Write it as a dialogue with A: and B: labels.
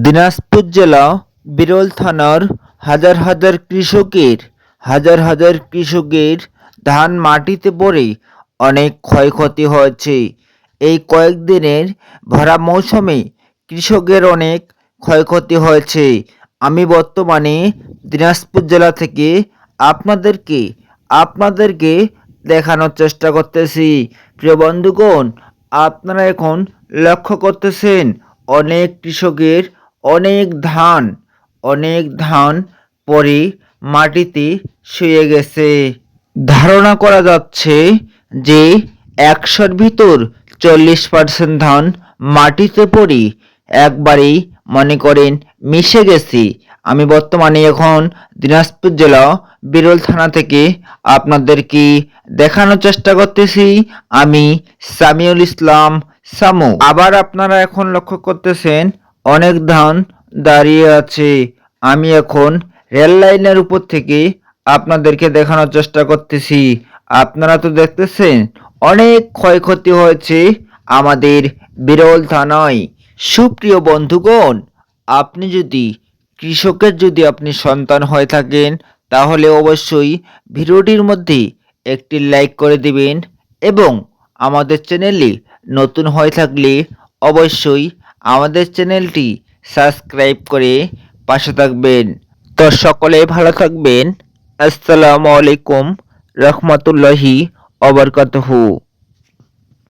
A: দিনাজপুর জেলা বিরল থানার হাজার হাজার কৃষকের, হাজার হাজার কৃষকের ধান মাটিতে পড়ে অনেক ক্ষয়ক্ষতি হয়েছে। এই কয়েকদিনের ভরা মৌসুমে কৃষকের অনেক ক্ষয়ক্ষতি হয়েছে। আমি বর্তমানে দিনাজপুর জেলা থেকে আপনাদেরকে আপনাদেরকে দেখানোর চেষ্টা করতেছি। প্রিয় বন্ধুগণ, আপনারা এখন লক্ষ্য করতেছেন, অনেক কৃষকের অনেক ধান অনেক ধান পরে মাটিতে শুয়ে গেছে। ধারণা করা যাচ্ছে যে একশোর ভিতর চল্লিশ পার্সেন্ট ধান মাটিতে পড়ে একবারেই মনে করেন মিশে গেছি। আমি বর্তমানে এখন দিনাজপুর জেলা বিরল থানা থেকে আপনাদেরকে দেখানোর চেষ্টা করতেছি। আমি সামিউল ইসলাম সামু। আবার আপনারা এখন লক্ষ্য করতেছেন অনেক ধান দাঁড়িয়ে আছে। আমি এখন রেল লাইনের উপর থেকে আপনাদেরকে দেখানোর চেষ্টা করতেছি। আপনারা তো দেখতেছেন, অনেক ক্ষয়ক্ষতি হয়েছে আমাদের বিরল থানায়। সুপ্রিয় বন্ধুগণ, আপনি যদি কৃষকের যদি আপনি সন্তান হয়ে থাকেন, তাহলে অবশ্যই ভিডিওটির মধ্যে একটি লাইক করে দিবেন এবং আমাদের চ্যানেলে নতুন হয়ে থাকলে অবশ্যই আমাদের চ্যানেলটি সাবস্ক্রাইব করে পাশে থাকবেন। তো সকলে ভালো থাকবেন। আসসালামু আলাইকুম রহমতুল্লাহি অবরকাতহু